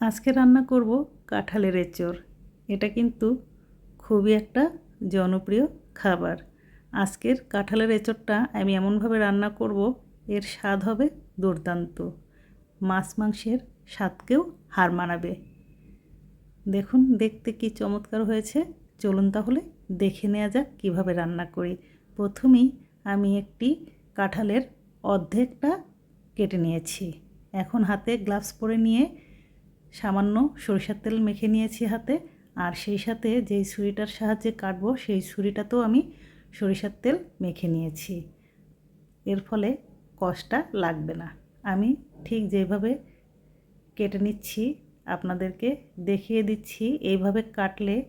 আজকে রান্না করব কাঁঠালের এঁচড়। এটা কিন্তু খুবই একটা জনপ্রিয় খাবার। আজকের কাঁঠালের এঁচড়টা আমি এমনভাবে রান্না করব, এর স্বাদ হবে দুর্দান্ত। মাছ মাংসের স্বাদকেও হার মানাবে। দেখুন, দেখতে কি চমৎকার হয়েছে। চলুন তাহলে দেখে নেওয়া যাক কীভাবে রান্না করি। প্রথমেই আমি একটি কাঁঠালের অর্ধেকটা কেটে নিয়েছি। এখন হাতে গ্লাভস পরে নিয়ে সামান্য সরিষার তেল মেখে নিয়েছি হাতে। আর সেই সাথে যেই ছুরিটার সাহায্যে কাটবো, সেই ছুরিটাতেও আমি সরিষার তেল মেখে নিয়েছি। এর ফলে কষটা লাগবে না। আমি ঠিক যেভাবে কেটে নিচ্ছি, আপনাদেরকে দেখিয়ে দিচ্ছি, এইভাবে কাটলে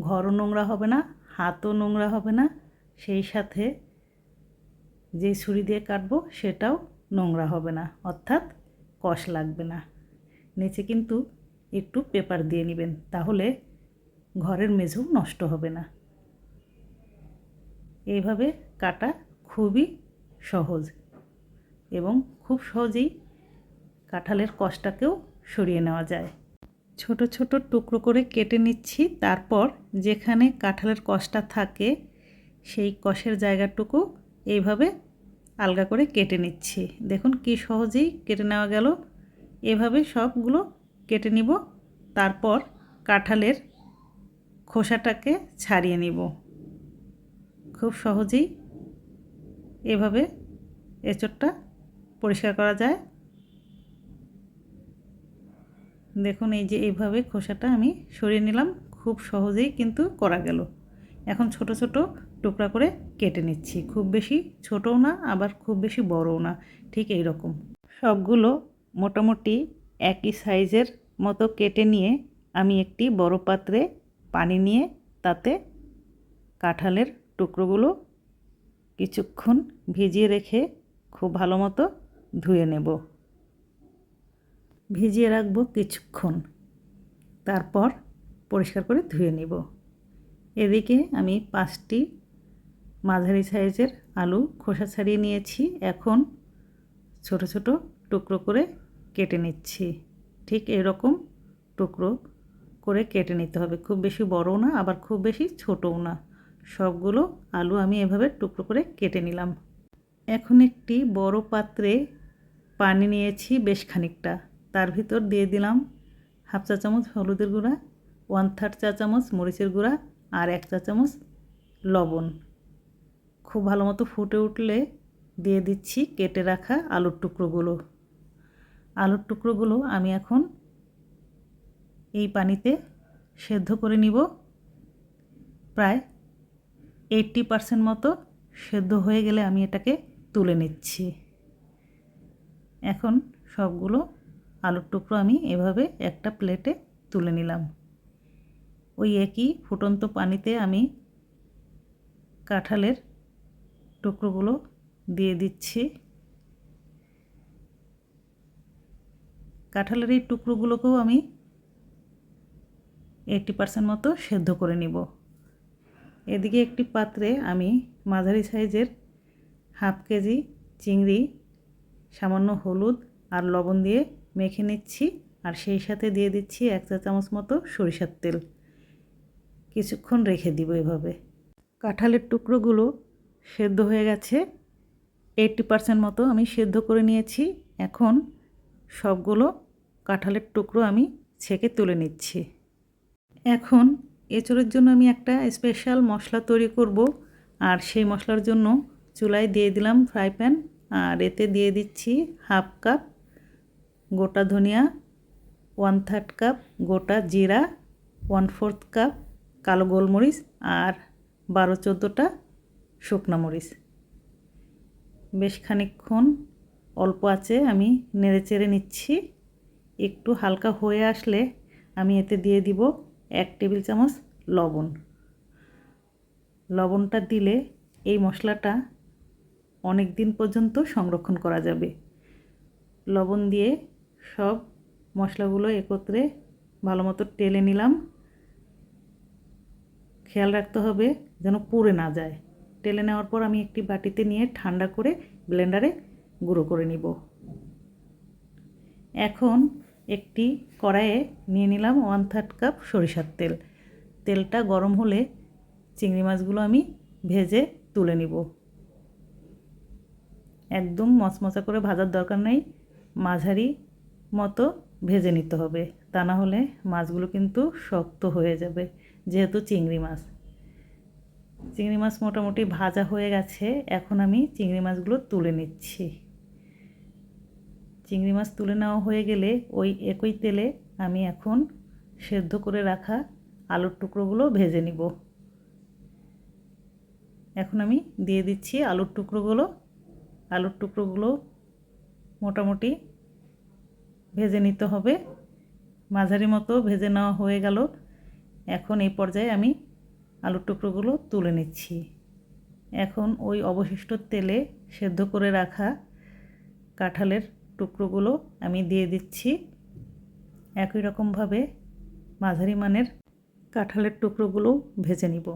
ঘরও নোংরা হবে না, হাতও নোংরা হবে না। সেই সাথে যে ছুরি দিয়ে কাটবো, সেটাও নোংরা হবে না, অর্থাৎ কষ লাগবে না। নিচে কিন্তু একটু পেপার দিয়ে নেবেন, তাহলে ঘরের মেঝেও নষ্ট হবে না। এইভাবে কাটা খুবই সহজ এবং খুব সহজেই কাঁঠালের কষটাকেও সরিয়ে নেওয়া যায়। ছোট ছোট টুকরো করে কেটে নিচ্ছি, তারপর যেখানে কাঁঠালের কষটা থাকে, সেই কষের জায়গাটুকু এইভাবে আলগা করে কেটে নিচ্ছি। দেখুন কি সহজেই কেটে নেওয়া গেল। এভাবে সবগুলো কেটে নিব। তারপর কাঁঠালের খোসাটাকে ছাড়িয়ে নিব। খুব সহজেই এভাবে এঁচড়টা পরিষ্কার করা যায়। দেখুন, এই যে এইভাবে খোসাটা আমি সরিয়ে নিলাম। খুব সহজেই কিন্তু করা গেল। এখন ছোট ছোট টুকরা করে কেটে নিচ্ছি। খুব বেশি ছোটও না, আবার খুব বেশি বড়ও না। ঠিক এই রকম সবগুলো মোটামুটি একই সাইজের মতো কেটে নিয়ে আমি একটি বড় পাত্রে পানি নিয়ে তাতে কাঁঠালের টুকরোগুলো কিছুক্ষণ ভিজিয়ে রেখে খুব ভালো মতো ধুয়ে নেব। ভিজিয়ে রাখব কিছুক্ষণ। তারপর পরিষ্কার করে ধুয়ে নেব। এদিকে আমি পাঁচটি মাঝারি সাইজের আলু খোসা ছাড়িয়ে নিয়েছি। এখন ছোট ছোট টুকরো করে কেটে নিচ্ছি। ঠিক এরকম টুকরো করে কেটে নিতে হবে। খুব বেশি বড়ও না, আবার খুব বেশি ছোটও না। সবগুলো আলু আমি এভাবে টুকরো করে কেটে নিলাম। এখন একটি বড় পাত্রে পানি নিয়েছি বেশ খানিকটা। তার ভিতর দিয়ে দিলাম হাফ চা চামচ হলুদের গুঁড়া ওয়ান থার্ড চা চামচ মরিচের গুঁড়া আর এক চা চামচ লবণ। খুব ভালো মতো ফুটে উঠলে দিয়ে দিচ্ছি কেটে রাখা আলুর টুকরোগুলো। আলুর টুকরোগুলো আমি এখন এই পানিতে সেদ্ধ করে নিব। প্রায় এইট্টি পারসেন্ট মতো সেদ্ধ হয়ে গেলে আমি এটাকে তুলে নিচ্ছি। এখন সবগুলো আলুর টুকরো আমি এভাবে একটা প্লেটে তুলে নিলাম। ওই একই ফুটন্ত পানিতে আমি কাঁঠালের টুকরোগুলো দিয়ে দিচ্ছি। কাঁঠালের এই টুকরোগুলোকেও আমি এইটটি পার্সেন্ট মতো সেদ্ধ করে নিব। এদিকে একটি পাত্রে আমি মাঝারি সাইজের হাফ কেজি চিংড়ি, সামান্য হলুদ আর লবণ দিয়ে মেখে নিচ্ছি আর সেই সাথে দিয়ে দিচ্ছি এক চা চামচ মতো সরিষার তেল। কিছুক্ষণ রেখে দিব এভাবে। কাঁঠালের টুকরোগুলো সেদ্ধ হয়ে গেছে। এইটটি পার্সেন্ট মতো আমি সেদ্ধ করে নিয়েছি। এখন সবগুলো কাঁঠালের টুকরো আমি ছেঁকে তুলে নিচ্ছি। এখন এঁচড়ের জন্য আমি একটা স্পেশাল মশলা তৈরি করব আর সেই মশলার জন্য চুলায় দিয়ে দিলাম ফ্রাই প্যান আর এতে দিয়ে দিচ্ছি হাফ কাপ গোটা ধনিয়া, ওয়ান থার্ড কাপ গোটা জিরা, ওয়ান ফোর্থ কাপ কালো গোলমরিচ আর বারো চোদ্দোটা শুকনো মরিচ। বেশ খানিকক্ষণ অল্প আছে আমি নেড়ে চেড়ে নিচ্ছি। একটু হালকা হয়ে আসলে আমি এতে দিয়ে দিব এক টেবিল চামচ লবণ। লবণটা দিলে এই মশলাটা অনেক দিন পর্যন্ত সংরক্ষণ করা যাবে। লবণ দিয়ে সব মশলাগুলো একত্রে ভালো মতো টেলে নিলাম। খেয়াল রাখতে হবে যেন পুড়ে না যায়। টেলে নেওয়ার পর আমি একটি বাটিতে নিয়ে ঠান্ডা করে ব্লেন্ডারে গুঁড়ো করে নিব। এখন একটি কড়াইয়ে নিয়ে নিলাম ওয়ান থার্ড কাপ সরিষার তেল। তেলটা গরম হলে চিংড়ি মাছগুলো আমি ভেজে তুলে নিব। একদম মচমচা করে ভাজার দরকার নেই, মাঝারি মতো ভেজে নিতে হবে। তা না হলে মাছগুলো কিন্তু শক্ত হয়ে যাবে, যেহেতু চিংড়ি মাছ। চিংড়ি মাছ মোটামুটি ভাজা হয়ে গেছে, এখন আমি চিংড়ি মাছগুলো তুলে নিচ্ছি। চিংড়ি মাছ তুলে নেওয়া হয়ে গেলে ওই একই তেলে আমি এখন সেদ্ধ করে রাখা আলুর টুকরোগুলো ভেজে নিব। এখন আমি দিয়ে দিচ্ছি আলুর টুকরোগুলো। আলুর টুকরোগুলো মোটামুটি ভেজে নিতে হবে। মাঝারি মতো ভেজে নেওয়া হয়ে গেল। এখন এই পর্যায়ে আমি আলুর টুকরোগুলো তুলে নিচ্ছি। এখন ওই অবশিষ্ট তেলে সেদ্ধ করে রাখা কাঁঠালের টুকরোগুলো আমি দিয়ে দিচ্ছি। একই রকমভাবে মাঝারি মানের কাঁঠালের টুকরোগুলো ভেজে নিব।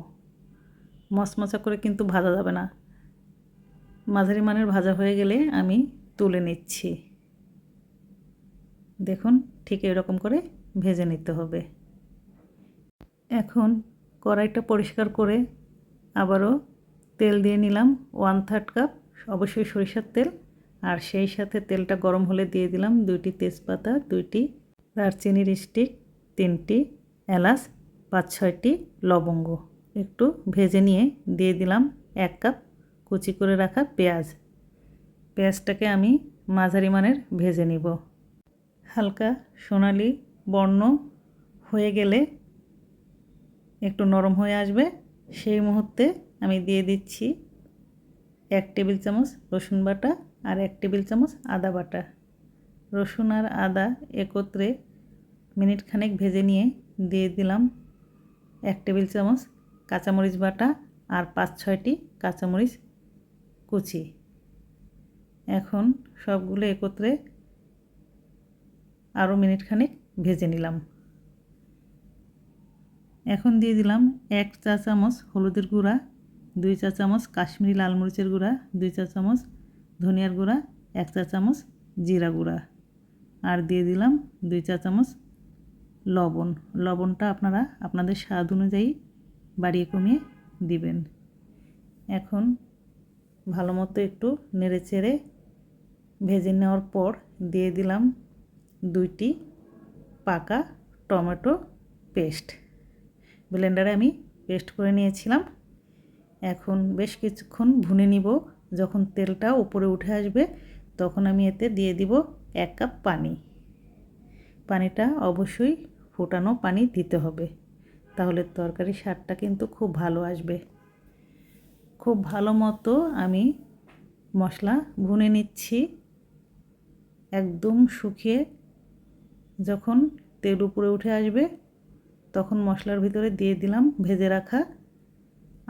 মচমচা করে কিন্তু ভাজা যাবে না। মাঝারি মানের ভাজা হয়ে গেলে আমি তুলে নিচ্ছি। দেখুন, ঠিক এরকম করে ভেজে নিতে হবে। এখন কড়াইটা পরিষ্কার করে আবারও তেল দিয়ে নিলাম। ওয়ান থার্ড কাপ অবশ্যই সরিষার তেল। আর সেই সাথে তেলটা গরম হলে দিয়ে দিলাম দুইটি তেজপাতা, দুইটি দারচিনির স্টিক তিনটি এলাচ, পাঁচ ছয়টি লবঙ্গ। একটু ভেজে নিয়ে দিয়ে দিলাম এক কাপ কুচি করে রাখা পেঁয়াজ। পেঁয়াজটাকে আমি মাঝারি মানের ভেজে নিব। হালকা সোনালি বর্ণ হয়ে গেলে একটু নরম হয়ে আসবে। সেই মুহূর্তে আমি দিয়ে দিচ্ছি এক টেবিল চামচ রসুন বাটা আর এক টেবিল চামচ আদা বাটা। রসুন আর আদা একত্রে মিনিট খানেক ভেজে নিয়ে দিয়ে দিলাম এক টেবিল চামচ কাঁচামরিচ বাটা আর পাঁচ ছয়টি কাঁচামরিচ কুচি। এখন সবগুলো একত্রে আরও মিনিট খানেক ভেজে নিলাম। এখন দিয়ে দিলাম এক চা চামচ হলুদের গুঁড়া, দুই চা চামচ কাশ্মীরি লাল মরিচের গুঁড়া, দুই চা চামচ ধনিয়ার গুঁড়া, এক চা চামচ জিরা গুঁড়া। আর দিয়ে দিলাম দুই চা চামচ লবণ। লবণটা আপনারা আপনাদের স্বাদ অনুযায়ী বাড়িয়ে কমিয়ে দিবেন। এখন ভালো মতো একটু নেড়ে চেড়ে ভেজে নেওয়ার পর দিয়ে দিলাম দুইটি পাকা টমেটো পেস্ট। ব্লেন্ডারে আমি পেস্ট করে নিয়েছিলাম। এখন বেশ কিছুক্ষণ ভুনে নিব। যখন তেলটা উপরে উঠে আসবে, তখন আমি এতে দিয়ে দিব এক কাপ পানি। পানিটা অবশ্যই ফোটানো পানি দিতে হবে, তাহলে তরকারি স্বাদটা কিন্তু খুব ভালো আসবে। খুব ভালো মতো আমি মশলা ভুনে নিচ্ছি। একদম শুকিয়ে যখন তেল উপরে উঠে আসবে, তখন মশলার ভিতরে দিয়ে দিলাম ভেজে রাখা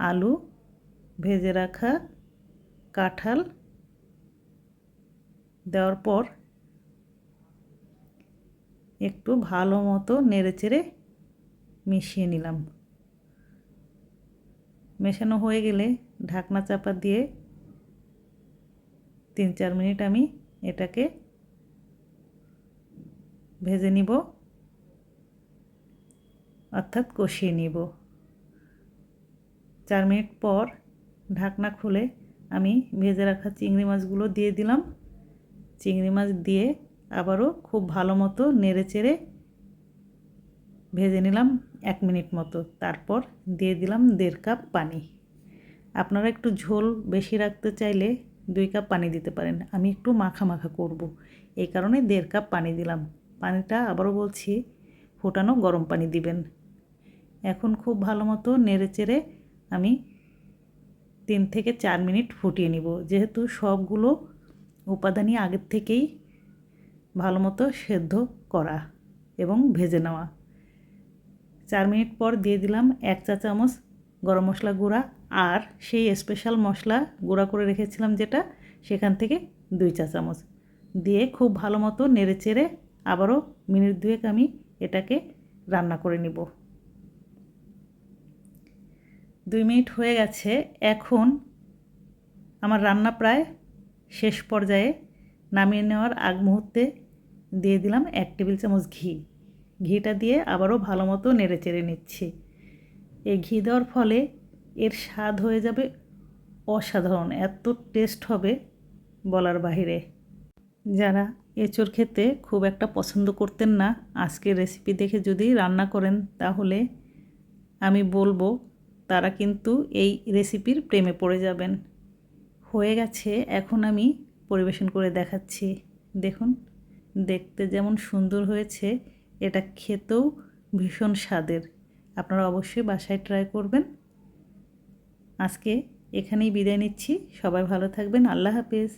আলু, ভেজে রাখা কাঁঠাল দেওয়ার পর একটু ভালো মতো নেড়ে চেড়ে মিশিয়ে নিলাম। মেশানো হয়ে গেলে ঢাকনা চাপা দিয়ে তিন চার মিনিট আমি এটাকে ভেজে নিব, অর্থাৎ কষিয়ে নিব। চার মিনিট পর ঢাকনা খুলে আমি ভেজে রাখা চিংড়ি মাছগুলো দিয়ে দিলাম। চিংড়ি মাছ দিয়ে আবারও খুব ভালো মতো নেড়ে চেড়ে ভেজে নিলাম এক মিনিট মতো। তারপর দিয়ে দিলাম দেড় কাপ পানি। আপনারা একটু ঝোল বেশি রাখতে চাইলে দুই কাপ পানি দিতে পারেন। আমি একটু মাখা মাখা করব। এই কারণে দেড় কাপ পানি দিলাম। পানিটা আবারও বলছি, ফোটানো গরম পানি দিবেন। এখন খুব ভালো মতো নেড়ে চেড়ে আমি তিন থেকে চার মিনিট ফুটিয়ে নিব। যেহেতু সবগুলো উপাদানই আগের থেকেই ভালো মতো সেদ্ধ করা এবং ভেজে নেওয়া। চার মিনিট পর দিয়ে দিলাম এক চা চামচ গরম মশলা গুঁড়া আর সেই স্পেশাল মশলা গুঁড়া করে রেখেছিলাম যেটা, সেখান থেকে দুই চা চামচ। দিয়ে খুব ভালো মতো নেড়ে চেড়ে আবারও মিনিট দুয়েক আমি এটাকে রান্না করে নিব। দুই মিনিট হয়ে গেছে, এখন আমার রান্না প্রায় শেষ পর্যায়ে নামিয়ে নেওয়ার আগ মুহূর্তে দিয়ে দিলাম এক টেবিল চামচ ঘি। ঘিটা দিয়ে আবারও ভালো মতো নেড়ে চেড়ে নিচ্ছি। এই ঘি দেওয়ার ফলে এর স্বাদ হয়ে যাবে অসাধারণ, এত টেস্ট হবে বলার বাহিরে। যারা এঁচোড় খেতে খুব একটা পছন্দ করতেন না, আজকের রেসিপি দেখে যদি রান্না করেন, তাহলে আমি বলব তারা কিন্তু এই রেসিপির প্রেমে পড়ে যাবেন। হয়ে গেছে, এখন আমি পরিবেশন করে দেখাচ্ছি। দেখুন, দেখতে যেমন সুন্দর হয়েছে, এটা খেতেও ভীষণ স্বাদের। আপনারা অবশ্যই বাসায় ট্রাই করবেন। আজকে এখানেই বিদায় নিচ্ছি। সবাই ভালো থাকবেন। আল্লাহ হাফেজ।